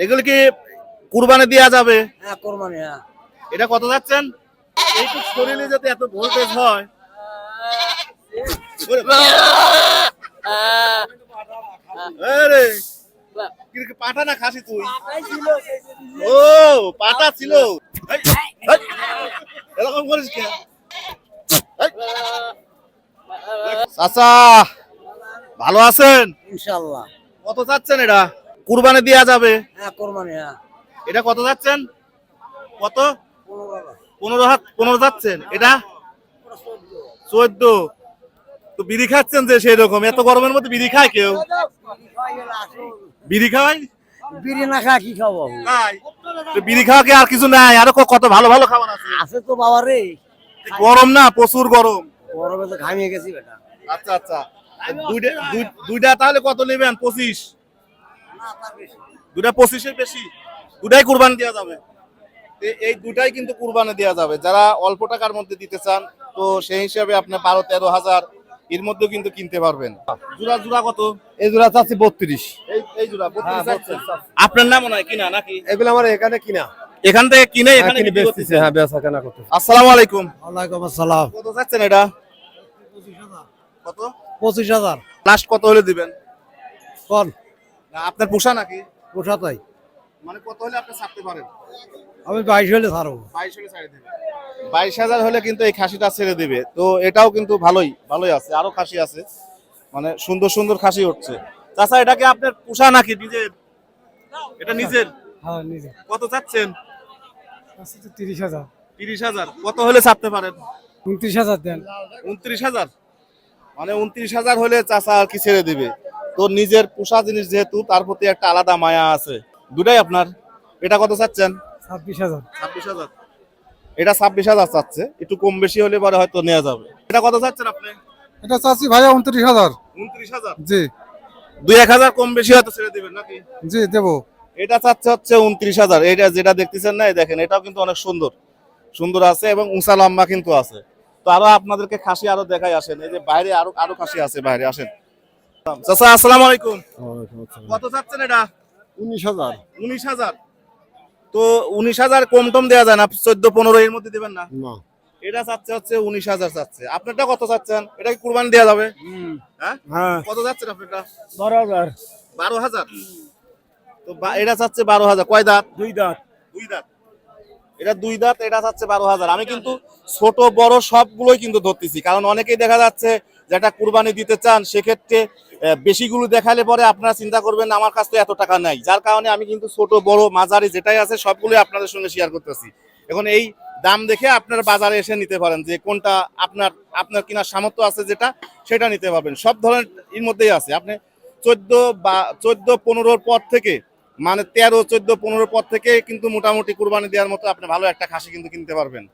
এগুলো কি কুরবানি দেওয়া যাবে? হ্যাঁ কোরবানি হ্যাঁ। এটা কত যাচ্ছেন? এইটু শরীরে যদি এত ভোল্টেজ হয়। আরে, কি রে, পাঠা না খাসি তুই? ও পাটা ছিল। এরকম করিস কে? চাচা ভালো আছেন? ইনশাল্লাহ কত চাচ্ছেন এটা? কুরবানি দেওয়া যাবে? হ্যাঁ কোরবানি হ্যাঁ। এটা কত যাচ্ছেন? কত? পনেরো হাত পনেরো যাচ্ছেন। এটা? চোদ্দ। তো বিড়ি খাচ্ছেন যে সেই রকম এত গরমের মধ্যে বিড়ি খায় কেউ? বিড়ি খাওয়াই বিড়ি না খা কি খাব? তো বিড়ি খাওয়া কি আর কিছু নাই? আরও কত ভালো ভালো খাবার আছে? আছে তো বাবা রে গরম না প্রচুর গরম। গরমে তো ঘামিয়ে গেছি বেটা। আচ্ছা আচ্ছা। দুইটা দুই- দুইটা তাহলে কত নেবেন? পঁচিশ। দুটা পঁচিশের বেশি দুটাই কুরবানি দেওয়া যাবে। এই দুটাই কিন্তু কুরবানি দেওয়া যাবে। যারা অল্প টাকার মধ্যে দিতে চান তো সেই হিসাবে আপনি বারো তেরো হাজার এর মধ্যেও কিন্তু কিনতে পারবেন। জোড়া জোড়া কত? এই জোড়া চাচ্ছি বত্রিশ। এই এই জোড়া বত্রিশ আপনার নাম মনে হয় কিনা নাকি? এগুলো আমার এখানে কিনা। এখান থেকে কিনে হ্যাঁ, এখানে বেচতেছে হ্যাঁ বেচা কেনা করতেছে। আসসালামু আলাইকুম। ওয়ালাইকুম আসসালাম। কত চাচ্ছেন এটা? কত? পঁচিশ হাজার। লাস্ট কত হলে দিবেন? কোন? না আপনার পোষা নাকি? পোষা তাই। মানে কত হলে আপনি ছাড়তে পারেন? আমি বাইশ হলে ছাড়বো। বাইশ হলে ছাড়ে দেবে বাইশ হাজার হলে কিন্তু এই খাসিটা ছেড়ে দিবে। তো এটাও কিন্তু ভালোই ভালোই আছে আরও খাসি আছে। মানে সুন্দর সুন্দর খাসি উঠছে। চাচা এটাকে আপনার পোষা নাকি নিজের? এটা নিজের? হ্যাঁ নিজে কত চাচ্ছেন? তিরিশ হাজার। তিরিশ হাজার। কত হলে ছাড়তে পারেন? উনত্রিশ হাজার দেন। উনত্রিশ হাজার? মানে উনত্রিশ হাজার হলে চাচা আর কি ছেড়ে দিবে? তো নিজের পোষা জিনিস যেহেতু তার প্রতি একটা আলাদা মায়া আছে। দুটাই আপনার। এটা কত চাচ্ছেন? ছাব্বিশ হাজার। ছাব্বিশ হাজার। এটা ছাব্বিশ হাজার চাচ্ছে। একটু কম বেশি হলে পরে হয়তো নেওয়া যাবে। এটা কত চাচ্ছেন আপনি? এটা চাচ্ছি ভাইয়া উনত্রিশ হাজার। উনত্রিশ হাজার? জি। দুই এক হাজার কম বেশি হয়তো ছেড়ে দিবেন নাকি? জি দেবো। এটা চাচ্ছে হচ্ছে উনত্রিশ হাজার। এটা যেটা দেখতেছেন না দেখেন এটাও কিন্তু অনেক সুন্দর। সুন্দর আছে এবং উঁচা লম্বা কিন্তু আছে। তো আরও আপনাদেরকে খাসি আরও দেখাই আসেন। এই যে বাইরে আরও আরও খাসি আছে বাইরে আসেন। চাচা আসসালামু আলাইকুম। কত চাচ্ছেন এটা? উনিশ হাজার। উনিশ হাজার। তো উনিশ হাজার কম টম দেওয়া যায় না চোদ্দ পনেরো এর মধ্যে দিবেন না? না। এটা চাচ্ছে হচ্ছে উনিশ হাজার চাচ্ছে। আপনারটা কত চাচ্ছেন? এটা কি কুরবানি দেওয়া যাবে? হ্যাঁ? কত যাচ্ছেন আপনারটা? বারো হাজার। বারো হাজার? তো এটা চাচ্ছে বারো হাজার। কয় দাঁত? দুই দাঁত। দুই দাঁত। এটা দুই দাঁত এটা চাচ্ছে বারো হাজার। আমি কিন্তু ছোট বড় সবগুলোই কিন্তু ধরতেছি। কারণ অনেকেই দেখা যাচ্ছে যেটা কুরবানি দিতে চান, সেক্ষেত্রে বেশিগুলো দেখালে পরে আপনারা চিন্তা করবেন, আমার কাছে এত টাকা নাই। যার কারণে আমি কিন্তু ছোট, বড়, মাঝারি যেটাই আছে, সবগুলোই আপনাদের সঙ্গে শেয়ার করতেছি। এখন এই দাম দেখে আপনার বাজারে এসে নিতে পারেন, যে কোনটা আপনার আপনার কিনার সামর্থ্য আছে যেটা, সেটা নিতে পারবেন। সব ধরনের এর মধ্যেই আছে। আপনি চোদ্দ বা, চোদ্দ, পনেরোর পর থেকে মানে তেরো, চোদ্দ পনেরো পর থেকে কিন্তু মোটামুটি কুরবানি দেওয়ার মতো আপনি ভালো একটা খাসি কিন্তু কিনতে পারবেন।